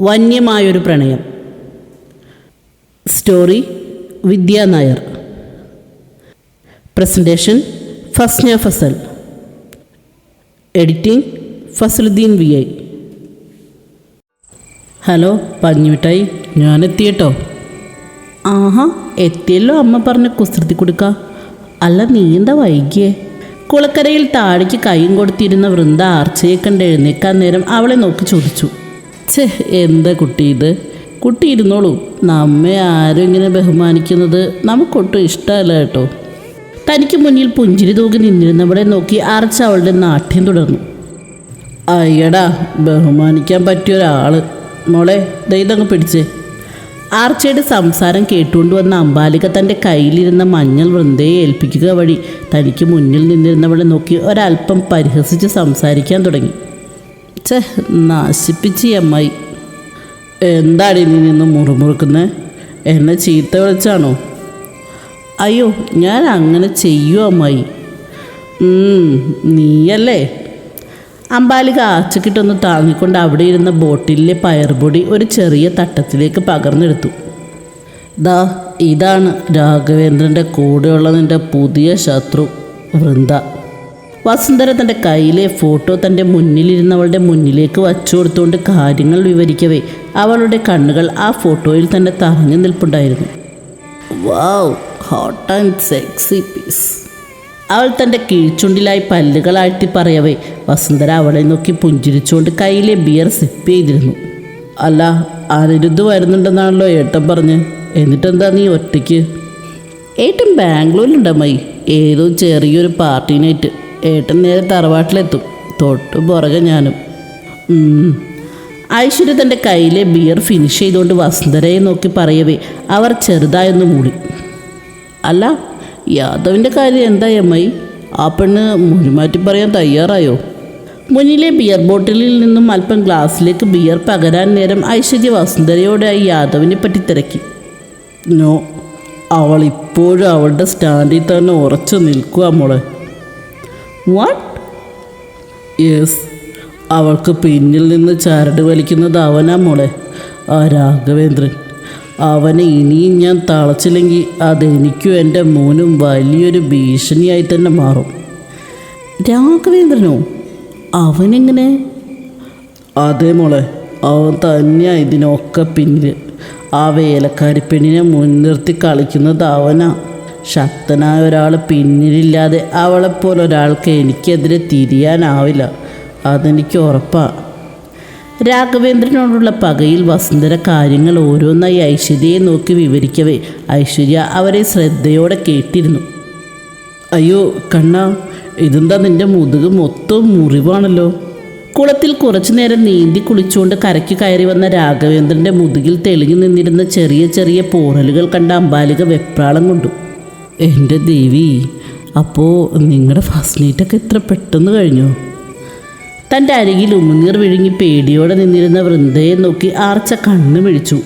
വന്യമായൊരു പ്രണയം. Story Vidya Nair. Presentation Fasna Fasal. Editing Fasaluddin V I. Hello പഞ്ഞുമിട്ടായി ഞാൻ എത്തിയട്ടോ. ആഹാ എത്തിയല്ലോ അമ്മ പറഞ്ഞ് കുസൃതി കൊടുക്ക. അല്ല നീ എന്താ വൈകിയേ? കുളക്കരയിൽ താഴേക്ക് കൈയും കൊടുത്തിരുന്ന വൃന്ദ ആർച്ചയെ കണ്ട് എഴുന്നേക്കാൻ നേരം അവളെ നോക്കി ചോദിച്ചു. ഛേ എന്താ കുട്ടി ഇത്? കുട്ടി ഇരുന്നോളൂ. നമ്മെ ആരും ഇങ്ങനെ ബഹുമാനിക്കുന്നത് നമുക്കൊട്ടും ഇഷ്ടമല്ല കേട്ടോ. തനിക്ക് മുന്നിൽ പുഞ്ചിരി തൂക്കി നിന്നിരുന്നവളെ നോക്കി ആർച്ച അവളുടെ നാട്യം തുടർന്നു. അയ്യടാ ബഹുമാനിക്കാൻ പറ്റിയ ഒരാൾ മോളെ ദൈതങ്ങ് പിടിച്ചേ. ആർച്ചയുടെ സംസാരം കേട്ടുകൊണ്ട് വന്ന അമ്പാലിക തന്റെ കയ്യിലിരുന്ന മഞ്ഞൾ വൃന്ദയെ ഏൽപ്പിക്കുക വഴി തനിക്ക് മുന്നിൽ നിന്നിരുന്നവളെ നോക്കി ഒരല്പം പരിഹസിച്ച് സംസാരിക്കാൻ തുടങ്ങി. ഛേ നശിപ്പിച്ച് ഈ അമ്മായി. എന്താടി നീ നിന്ന് മുറുമുറുക്കുന്നത് എന്നെ ചീത്ത വിളിച്ചാണോ? അയ്യോ ഞാൻ അങ്ങനെ ചെയ്യൂ അമ്മായി? നീയല്ലേ? അമ്പാലിക ആച്ചക്കിട്ടൊന്ന് താങ്ങിക്കൊണ്ട് അവിടെ ഇരുന്ന ബോട്ടിലെ പയർപൊടി ഒരു ചെറിയ തട്ടത്തിലേക്ക് പകർന്നെടുത്തു. ദാ ഇതാണ് രാഘവേന്ദ്രന്റെ കൂടെയുള്ള നിന്റെ പുതിയ ശത്രു വൃന്ദ. വസുന്ധര തന്റെ കയ്യിലെ ഫോട്ടോ തന്റെ മുന്നിലിരുന്നവളുടെ മുന്നിലേക്ക് വച്ചു കൊടുത്തുകൊണ്ട് കാര്യങ്ങൾ വിവരിക്കവേ. അവളുടെ കണ്ണുകൾ ആ ഫോട്ടോയിൽ തന്നെ തറഞ്ഞു നിൽപ്പുണ്ടായിരുന്നു. Wow hot and sexy piece അവൾ തന്റെ കീഴ്ചുണ്ടിലായി പല്ലുകൾ ആഴ്ത്തി പറയവേ. വസുന്ധര അവളെ നോക്കി പുഞ്ചിരിച്ചുകൊണ്ട് കയ്യിലെ ബിയർ സിപ്പ് ചെയ്തിരുന്നു. അല്ല അനിരുദ്ധ് വരുന്നുണ്ടെന്നാണല്ലോ ഏട്ടൻ പറഞ്ഞ്. എന്നിട്ടെന്താ നീ ഒറ്റയ്ക്ക്? ഏട്ടൻ ബാംഗ്ലൂരിലുണ്ടമ്മായി ഏതോ ചെറിയൊരു പാർട്ടി നൈറ്റ്. ഏട്ടൻ നേരെ തറവാട്ടിലെത്തും. തൊട്ട് പുറകെ ഞാനും. ഐശ്വര്യ തന്റെ കയ്യിലെ ബിയർ ഫിനിഷ് ചെയ്തുകൊണ്ട് വസുന്ധരയെ നോക്കി പറയവേ അവർ ചെറുതായൊന്ന് മൂളി അല്ല യാദവിന്റെ കാര്യം എന്താ എമ്മായി ആ പെണ്ണ് മുരുമാറ്റി പറയാൻ തയ്യാറായോ? മുന്നിലെ ബിയർ ബോട്ടിലിൽ നിന്നും അല്പം ഗ്ലാസ്സിലേക്ക് ബിയർ പകരാൻ നേരം ഐശ്വര്യ വസുന്ധരയോടായി യാദവിനെ പറ്റി തിരക്കി. നോ അവൾ ഇപ്പോഴും അവളുടെ സ്റ്റാൻഡിൽ തന്നെ ഉറച്ചു നിൽക്കുക മോളെ. വാട്ട് യെസ് അവൾക്ക് പിന്നിൽ നിന്ന് ചരട് വലിക്കുന്നത് അവനാ മോളെ. ആ രാഘവേന്ദ്രൻ. അവനെ ഇനിയും ഞാൻ തളച്ചില്ലെങ്കിൽ അതെനിക്കും എന്റെ മോനും വലിയൊരു ഭീഷണിയായി തന്നെ മാറും. രാഘവേന്ദ്രനോ? അവനെങ്ങനെ? അതേ മോളെ അവൻ തന്നെയാണ് ഇതിനൊക്കെ പിന്നിൽ ആ വേലക്കാരി പെണ്ണിനെ മുൻനിർത്തി കളിക്കുന്നത് അവനാ. ശക്തനായ ഒരാൾ പിന്നിലില്ലാതെ അവളെപ്പോലെ ഒരാൾക്ക് എനിക്കെതിരെ തിരിയാനാവില്ല. അതെനിക്ക് ഉറപ്പാണ് രാഘവേന്ദ്രനോടുള്ള പകയിൽ വസുന്ധര കാര്യങ്ങൾ ഓരോന്നായി ഐശ്വര്യയെ നോക്കി വിവരിക്കവേ. ഐശ്വര്യ അവരെ ശ്രദ്ധയോടെ കേട്ടിരുന്നു. അയ്യോ കണ്ണ ഇതെന്താ നിന്റെ മുതുക് മൊത്തം മുറിവാണല്ലോ? കുളത്തിൽ കുറച്ചു നേരം നീന്തി കുളിച്ചുകൊണ്ട് കരയ്ക്ക് കയറി വന്ന രാഘവേന്ദ്രന്റെ മുതുകിൽ തെളിഞ്ഞു നിന്നിരുന്ന ചെറിയ ചെറിയ പോറലുകൾ കണ്ട അമ്പാലിക വെപ്രാളം കൊണ്ടു. എന്റെ ദേവി അപ്പോൾ നിങ്ങളുടെ ഫസ്റ്റ് നൈറ്റൊക്കെ ഇത്ര പെട്ടെന്ന് കഴിഞ്ഞു? തന്റെ അരികിൽ ഉമിനീർ വിഴുങ്ങി പേടിയോടെ നിന്നിരുന്ന വൃന്ദയെ നോക്കി ആർച്ച കണ്ണു മിഴിച്ചു.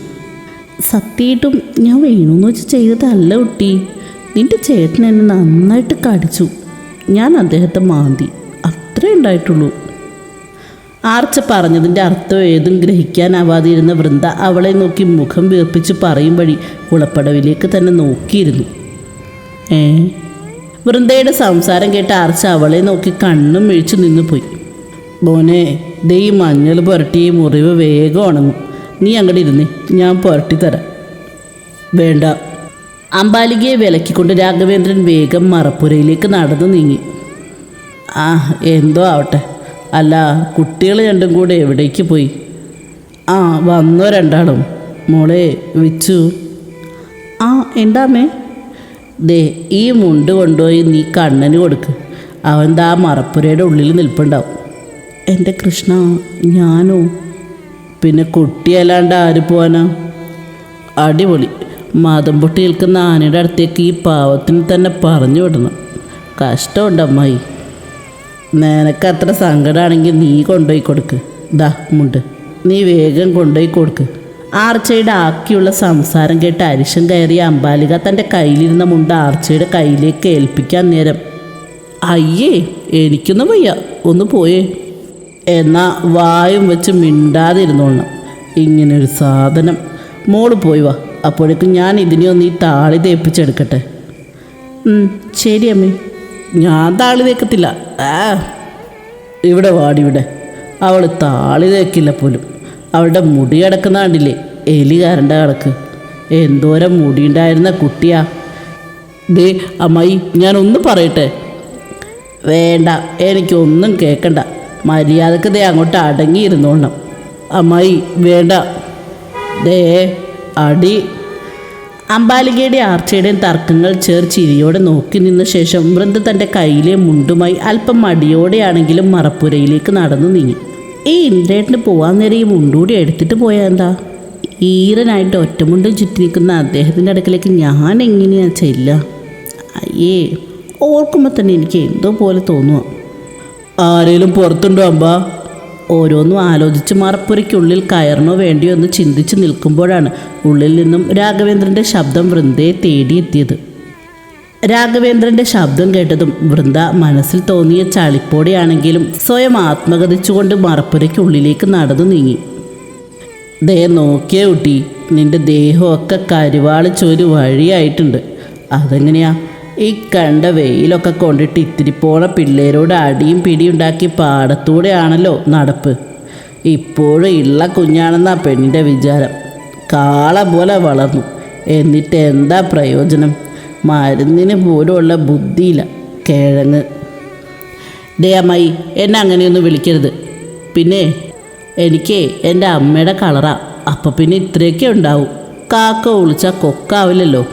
സത്യമായിട്ടും ഞാൻ വേണമെന്ന് വെച്ച് ചെയ്തതല്ല കുട്ടി. നിന്റെ ചേട്ടൻ എന്നെ നന്നായിട്ട് കടിച്ചു. ഞാൻ അദ്ദേഹത്തെ മാന്തി. അത്രേ ഉണ്ടായിട്ടുള്ളൂ. ആർച്ച പറഞ്ഞതിന്റെ അർത്ഥം ഏതും ഗ്രഹിക്കാനാവാതിരുന്ന വൃന്ദ അവളെ നോക്കി മുഖം വീർപ്പിച്ച് പറയും വഴി കുളപ്പടവിലേക്ക് തന്നെ നോക്കിയിരുന്നു. ഏ. വൃന്ദയുടെ സംസാരം കേട്ട ആർച്ച അവളെ നോക്കി കണ്ണും മിഴിച്ചു നിന്നു പോയി. മോനെ ദേ മഞ്ഞൾ പുരട്ടി മുറിവ് വേഗം ഉണങ്ങും. നീ അങ്ങോട്ട് ഇരുന്നേ ഞാൻ പുരട്ടി തരാം. വേണ്ട. അമ്പാലികയെ വിലക്കിക്കൊണ്ട് രാഘവേന്ദ്രൻ വേഗം മറപ്പുരയിലേക്ക് നടന്നു നീങ്ങി. ആ എന്തോ ആവട്ടെ. അല്ല കുട്ടികൾ രണ്ടും കൂടെ എവിടേക്ക് പോയി? ആ വന്നോ രണ്ടാളും. മോളെ വിച്ചു. ആ എന്താമേ ദേ ഈ മുണ്ട് കൊണ്ടുപോയി നീ കണ്ണന് കൊടുക്ക്. അവൻ ദാ മറപ്പുരയുടെ ഉള്ളിൽ നിൽപ്പുണ്ടാവും. എന്റെ കൃഷ്ണ ഞാനോ? പിന്നെ കുട്ടിയല്ലാണ്ട് ആര് പോവാനാ? അടിപൊളി. മതം പൊട്ടി നിൽക്കുന്ന ആനയുടെ അടുത്തേക്ക് ഈ പാവത്തിന് തന്നെ പറഞ്ഞു വിടണം. കഷ്ടമുണ്ട് അമ്മായി. നിനക്ക് അത്ര സങ്കടമാണെങ്കിൽ നീ കൊണ്ടുപോയി കൊടുക്ക്. ദാ മുണ്ട്. നീ വേഗം കൊണ്ടുപോയി കൊടുക്ക്. ആർച്ചയുടെ ആക്കിയുള്ള സംസാരം കേട്ട് അരിശം കയറിയ അമ്പാലിക തന്റെ കയ്യിലിരുന്ന മുണ്ട് ആർച്ചയുടെ കയ്യിലേക്ക് ഏൽപ്പിക്കാൻ നേരം അയ്യേ എനിക്കൊന്നും വയ്യ ഒന്ന് പോയേ. എന്നാ വായും വെച്ച് മിണ്ടാതിരുന്നോളണം. ഇങ്ങനൊരു സാധനം. മോൾ പോയി വാ അപ്പോഴേക്കും ഞാൻ ഇതിനെ ഒന്ന് ഈ താളി തേപ്പിച്ചെടുക്കട്ടെ. ശരി അമ്മേ. ഞാൻ താളി തേക്കത്തില്ല. ആ ഇവിടെ വാടിവിടെ അവൾ താളി തേക്കില്ല പോലും. അവളുടെ മുടി കിടക്കുന്ന കണ്ടില്ലേ? എലി കരണ്ട കിടക്ക് എന്തോരം മുടിയുണ്ടായിരുന്ന കുട്ടിയാ. ദേ അമ്മായി ഞാനൊന്ന് പറയട്ടെ. വേണ്ട എനിക്കൊന്നും കേൾക്കണ്ട മര്യാദയ്ക്ക് ദേ അങ്ങോട്ട് അടങ്ങിയിരുന്നോണം അമ്മായി വേണ്ട. ദേ അടി. അമ്പാലികയുടെ ആർച്ചയുടെയും തർക്കങ്ങൾ ചേർച്ചിരിയോടെ നോക്കി നിന്ന ശേഷം വൃന്ദ തന്റെ കയ്യിലെ മുണ്ടുമായി അല്പം മടിയോടെയാണെങ്കിലും മറപ്പുരയിലേക്ക് നടന്നു നീങ്ങി. ഈ ഇന്ദ്രേട്ടന് പോകാൻ നേരം ഈ മുണ്ടൂടി എടുത്തിട്ട് പോയാൽ എന്താ? ഈരനായിട്ട് ഒറ്റമുണ്ടും ചുറ്റി നിൽക്കുന്ന അദ്ദേഹത്തിന്റെ അടുക്കലേക്ക് ഞാൻ എങ്ങനെയാ ചെല്ല അയ്യേ ഓർക്കുമ്പോൾ തന്നെ എനിക്ക് എന്തോ പോലെ തോന്നുക ആരേലും പുറത്തുണ്ടോ അമ്പ? ഓരോന്നും ആലോചിച്ച് മറപ്പുരയ്ക്കുള്ളിൽ കയറണോ വേണ്ടിയോ എന്ന് ചിന്തിച്ച് നിൽക്കുമ്പോഴാണ് ഉള്ളിൽ നിന്നും രാഘവേന്ദ്രന്റെ ശബ്ദം വൃന്ദയെ തേടിയെത്തിയത്. രാഘവേന്ദ്രന്റെ ശബ്ദം കേട്ടതും വൃന്ദ മനസ്സിൽ തോന്നിയ ചളിപ്പോടെയാണെങ്കിലും സ്വയം ആത്മകഥിച്ചുകൊണ്ട് മറപ്പുരയ്ക്കുള്ളിലേക്ക് നടന്നു നീങ്ങി. ദേ നോക്കിയേ കുട്ടി നിന്റെ ദേഹമൊക്കെ കരുവാളിച്ചൊരു വഴിയായിട്ടുണ്ട്. അതെങ്ങനെയാ? ഈ കണ്ട വെയിലൊക്കെ കൊണ്ടിട്ട് ഇത്തിരി പോണ പിള്ളേരോട് അടിയും പിടിയുണ്ടാക്കി പാടത്തൂടെയാണല്ലോ നടപ്പ്. ഇപ്പോഴും ഇള്ള കുഞ്ഞാണെന്നാ പെണ്ണിന്റെ വിചാരം. കാള പോലെ വളർന്നു. എന്നിട്ട് എന്താ പ്രയോജനം? മരുന്നിന് പോലുമുള്ള ബുദ്ധിയില്ല. കിഴങ്ങ്. ദേ അമ്മായി എന്നെ അങ്ങനെയൊന്നും വിളിക്കരുത്. പിന്നെ എനിക്ക് എന്റെ അമ്മയുടെ കളറാ. അപ്പം പിന്നെ ഇത്രയൊക്കെ ഉണ്ടാവും. കാക്ക ഒളിച്ചാൽ കൊക്കാവില്ലല്ലോ.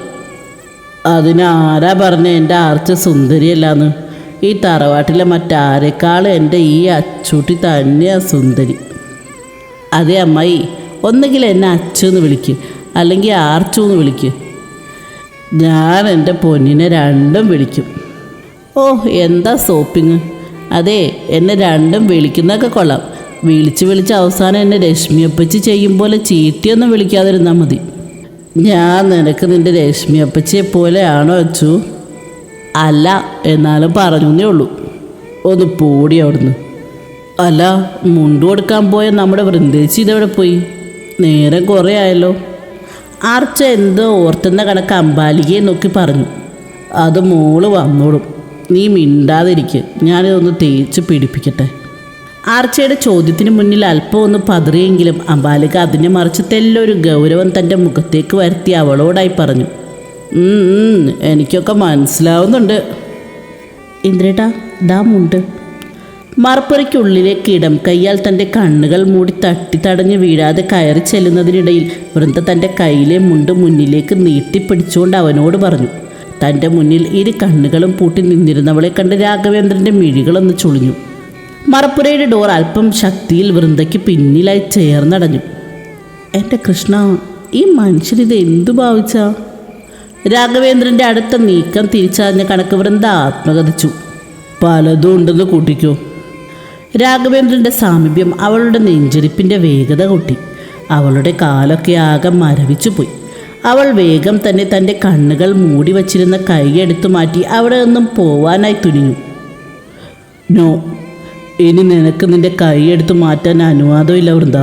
അതിനാരാ പറഞ്ഞ എന്റെ ആർച്ച സുന്ദരിയല്ലാന്ന്? ഈ തറവാട്ടിലെ മറ്റാരെക്കാളും എന്റെ ഈ അച്ചൂട്ടി തന്നെയാ സുന്ദരി. അതെ അമ്മായി ഒന്നുകിൽ എന്നെ അച്ചു എന്ന് വിളിക്ക്. അല്ലെങ്കിൽ ആർച്ചു എന്ന് വിളിക്ക്. ഞാൻ എന്റെ പൊന്നിനെ രണ്ടും വിളിക്കും. ഓ എന്താ സോപ്പിങ്? അതെ എന്നെ രണ്ടും വിളിക്കുന്നൊക്കെ കൊള്ളാം. വിളിച്ച് വിളിച്ച് അവസാനം എന്നെ രശ്മിയപ്പച്ചി ചെയ്യും പോലെ ചീറ്റിയൊന്നും വിളിക്കാതിരുന്നാൽ മതി. ഞാൻ നിനക്ക് നിന്റെ രശ്മിയപ്പച്ചിയെ പോലെയാണോ അച്ചു? അല്ല എന്നാലും പറഞ്ഞേ ഉള്ളൂ. ഒന്ന് പൂടി അവിടുന്ന്. അല്ല മുണ്ടു കൊടുക്കാൻ പോയ നമ്മുടെ വൃന്ദേച്ചി ഇതെവിടെ പോയി? നേരം കുറേ ആയല്ലോ. ആർച്ച എന്തോ ഓർത്തുന്ന കണക്ക് അമ്പാലികയെ നോക്കി പറഞ്ഞു. അത് മോൾ വന്നോളും. നീ മിണ്ടാതിരിക്ക്. ഞാനിതൊന്ന് തേച്ച് പിടിപ്പിക്കട്ടെ ആർച്ചയുടെ ചോദ്യത്തിന് മുന്നിൽ അല്പം ഒന്ന് പതറിയെങ്കിലും അമ്പാലിക അതിനെ മറിച്ച് തെല്ലൊരു ഗൗരവം തന്റെ മുഖത്തേക്ക് വരുത്തി അവളോടായി പറഞ്ഞു. "ഉം, ഉം, എനിക്കൊക്കെ മനസ്സിലാവുന്നുണ്ട്. ഇന്ദ്രേട്ടാ ദാ മുണ്ട്. മറപ്പുരയ്ക്കുള്ളിലേക്ക് ഇടം കയ്യാൽ തന്റെ കണ്ണുകൾ മൂടി തട്ടി തടഞ്ഞ് വീഴാതെ കയറി ചെല്ലുന്നതിനിടയിൽ വൃന്ദ തന്റെ കയ്യിലെ മുണ്ട് മുന്നിലേക്ക് നീട്ടിപ്പിടിച്ചുകൊണ്ട് അവനോട് പറഞ്ഞു തന്റെ മുന്നിൽ ഇരു കണ്ണുകളും പൂട്ടി നിന്നിരുന്നവളെ കണ്ട് രാഘവേന്ദ്രന്റെ മിഴികളൊന്ന് ചുളിഞ്ഞു. മറപ്പുരയുടെ ഡോർ അല്പം ശക്തിയിൽ വൃന്ദയ്ക്ക് പിന്നിലായി ചേർന്നടഞ്ഞു. എന്റെ കൃഷ്ണ ഈ മനുഷ്യനിത് എന്തു ഭാവിച്ച? രാഘവേന്ദ്രന്റെ അടുത്ത നീക്കം തിരിച്ചറിഞ്ഞ കണക്ക് വൃന്ദ ആത്മകഥിച്ചു. പലതും ഉണ്ടെന്ന് കൂട്ടിക്കോ. രാഘവേന്ദ്രന്റെ സാമീപ്യം അവളുടെ നെഞ്ചിരിപ്പിന്റെ വേഗത കൂട്ടി. അവളുടെ കാലൊക്കെ ആകെ മരവിച്ചു പോയി. അവൾ വേഗം തന്നെ തന്റെ കണ്ണുകൾ മൂടി വച്ചിരുന്ന കൈയെടുത്തു മാറ്റി അവിടെ നിന്നും പോവാനായി തുനിഞ്ഞു. നോ ഇനി നിനക്ക് നിന്റെ കൈയെടുത്ത് മാറ്റാൻ അനുവാദമില്ല വൃന്ദ.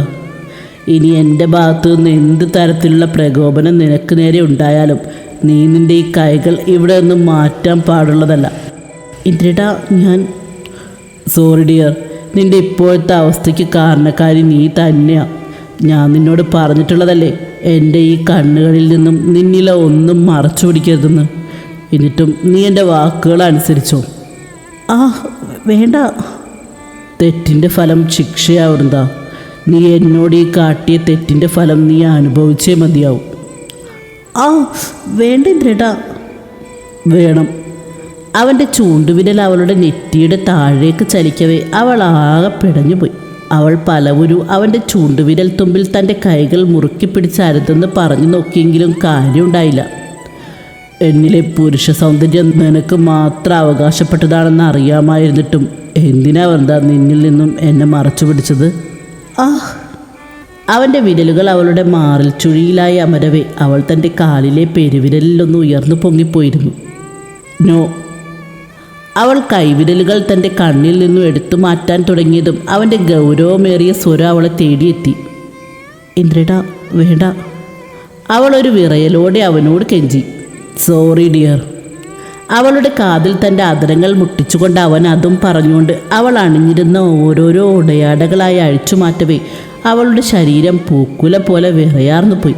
ഇനി എന്റെ ഭാഗത്തു നിന്ന് എന്ത് തരത്തിലുള്ള പ്രകോപനം നിനക്ക് നേരെ ഉണ്ടായാലും നീ നിന്റെ ഈ കൈകൾ ഇവിടെ നിന്നും മാറ്റാൻ പാടുള്ളതല്ല. ഇന്ദ്രട ഞാൻ സോറി ഡിയർ നിന്റെ ഇപ്പോഴത്തെ അവസ്ഥയ്ക്ക് കാരണക്കാരി നീ തന്നെയാണ് ഞാൻ നിന്നോട് പറഞ്ഞിട്ടുള്ളതല്ലേ എന്റെ ഈ കണ്ണുകളിൽ നിന്നും നിന്നില ഒന്നും മറച്ചു പിടിക്കരുതെന്ന്. എന്നിട്ടും നീ എന്റെ വാക്കുകൾ അനുസരിച്ചോ? ആ വേണ്ട. തെറ്റിന്റെ ഫലം ശിക്ഷയാവുന്നതാ നീ എന്നോട് ഈ കാട്ടിയ തെറ്റിന്റെ ഫലം നീ അനുഭവിച്ചേ മതിയാവും. ആ വേണ്ട ഇന്ദ്രേട്ടാ. വേണം. അവന്റെ ചൂണ്ടുവിരൽ അവളുടെ നെറ്റിയുടെ താഴേക്ക് ചലിക്കവേ അവൾ ആകെ പിടഞ്ഞുപോയി. അവൾ പലവുരു അവന്റെ ചൂണ്ടുവിരൽ തുമ്പിൽ തന്റെ കൈകൾ മുറുക്കി പിടിച്ച് അരുതെന്ന് പറഞ്ഞു നോക്കിയെങ്കിലും കാര്യമുണ്ടായില്ല. എന്നിലെ പുരുഷ സൗന്ദര്യം നിനക്ക് മാത്രം അവകാശപ്പെട്ടതാണെന്ന് അറിയാമായിരുന്നിട്ടും എന്തിനാ വൃന്ദ നിന്നിൽ നിന്നും എന്നെ മറച്ചു പിടിച്ചത്? ആ അവന്റെ വിരലുകൾ അവളുടെ മാറിൽ ചുഴിയിലായി അമരവേ. അവൾ തന്റെ കാലിലെ പെരുവിരലിലൊന്ന് ഉയർന്നു പൊങ്ങിപ്പോയിരുന്നു. നോ അവൾ കൈവിരലുകൾ തന്റെ കണ്ണിൽ നിന്നും എടുത്തു മാറ്റാൻ തുടങ്ങിയതും അവന്റെ ഗൗരവമേറിയ സ്വരം അവളെ തേടിയെത്തി. ഇന്ദ്രട വേണ്ട. ഒരു വിറയലോടെ അവനോട് കെഞ്ചി. Sorry dear. അവളുടെ കാതിൽ തന്റെ അതരങ്ങൾ മുട്ടിച്ചുകൊണ്ട് അവൻ അതും പറഞ്ഞുകൊണ്ട് അവൾ അണിഞ്ഞിരുന്ന ഓരോരോ ഉടയാടകളായി അഴിച്ചു മാറ്റവേ അവളുടെ ശരീരം പൂക്കുല പോലെ വിറയാർന്നു പോയി.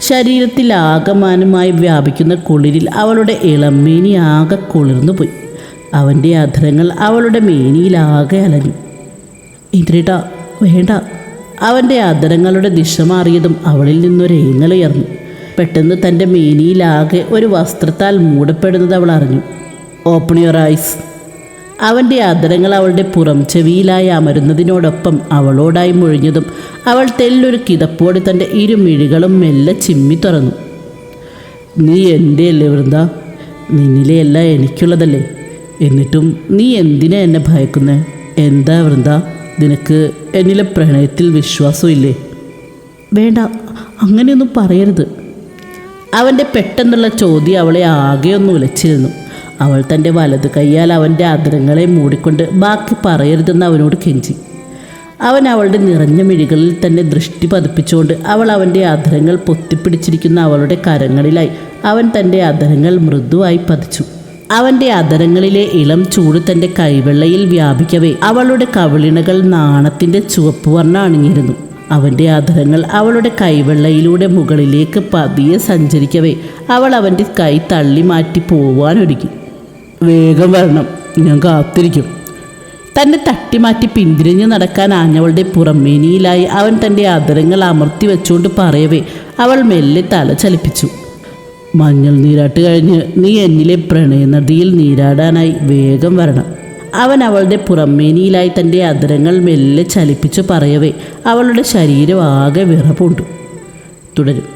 ശരീരത്തിൽ ആകമാനമായി വ്യാപിക്കുന്ന കുളിരിൽ അവളുടെ ഇളമേനി ആകെ കുളിർന്നു പോയി. അവന്റെ അധരങ്ങൾ അവളുടെ മേനിയിലാകെ അലഞ്ഞു. ഇന്ദ്രിട വേണ്ട. അവന്റെ അധരങ്ങളുടെ ദിശ മാറിയതും അവളിൽ നിന്നൊരു ഏങ്ങലുയർന്നു പെട്ടെന്ന് തന്റെ മേനിയിലാകെ ഒരു വസ്ത്രത്താൽ മൂടപ്പെടുന്നത് അവൾ അറിഞ്ഞു. ഓപ്പൺ യുവർ ഐസ് അവന്റെ അധരങ്ങൾ അവളുടെ പുറം ചെവിയിലായി അമരുന്നതിനോടൊപ്പം അവളോടായി മുഴിഞ്ഞതും അവൾ തെല്ലൊരു കിതപ്പോടെ തന്റെ ഇരുമിഴികളും മെല്ലെ ചിമ്മി തുറന്നു. നീ എന്റെ അല്ലേ വൃന്ദ? നിന്നിലെയല്ല എനിക്കുള്ളതല്ലേ? എന്നിട്ടും നീ എന്തിനാ എന്നെ ഭയക്കുന്നത് എന്താ വൃന്ദ നിനക്ക് എന്നിലെ പ്രണയത്തിൽ വിശ്വാസമില്ലേ? വേണ്ട അങ്ങനെയൊന്നും പറയരുത്. അവന്റെ പെട്ടെന്നുള്ള ചോദ്യം അവളെ ആകെ ഒന്ന് ഉലച്ചിരുന്നു അവൾ തന്റെ വലത് കൈയാൽ അവന്റെ അതിരങ്ങളെ മൂടിക്കൊണ്ട് ബാക്കി പറയരുതെന്ന് അവനോട് കെഞ്ചി. അവൻ അവളുടെ നിറഞ്ഞ മിഴികളിൽ തന്നെ ദൃഷ്ടി പതിപ്പിച്ചുകൊണ്ട് അവൾ അവന്റെ അധരങ്ങൾ പൊത്തിപ്പിടിച്ചിരിക്കുന്ന അവളുടെ കരങ്ങളിലായി അവൻ തന്റെ അധരങ്ങൾ മൃദുവായി പതിച്ചു. അവന്റെ അധരങ്ങളിലെ ഇളം ചൂട് തന്റെ കൈവെള്ളയിൽ വ്യാപിക്കവേ. അവളുടെ കവിളിണകൾ നാണത്തിന്റെ ചുവപ്പ് വർണ അണിഞ്ഞിരുന്നു. അവന്റെ അധരങ്ങൾ അവളുടെ കൈവെള്ളയിലൂടെ മുകളിലേക്ക് പതിയെ സഞ്ചരിക്കവേ. അവൾ അവന്റെ കൈ തള്ളി മാറ്റി പോവാനൊരുക്കി. വേഗം വരണം ഞാൻ കാത്തിരിക്കും. തന്നെ തട്ടിമാറ്റി പിന്തിരിഞ്ഞു നടക്കാൻ ആഞ്ഞവളുടെ പുറമേനിയിലായി അവൻ തന്റെ അധരങ്ങൾ അമർത്തി വെച്ചുകൊണ്ട് പറയവേ. അവൾ മെല്ലെ തല ചലിപ്പിച്ചു. മഞ്ഞൾ നീരാട്ട് കഴിഞ്ഞ് നീ എന്നിലെ പ്രണയനദിയിൽ നീരാടാനായി വേഗം വരണം. അവൻ അവളുടെ പുറമേനിയിലായി തന്റെ അതരങ്ങൾ മെല്ലെ ചലിപ്പിച്ചു പറയവേ അവളുടെ ശരീരം ആകെ വിറപുണ്ടു. തുടരും.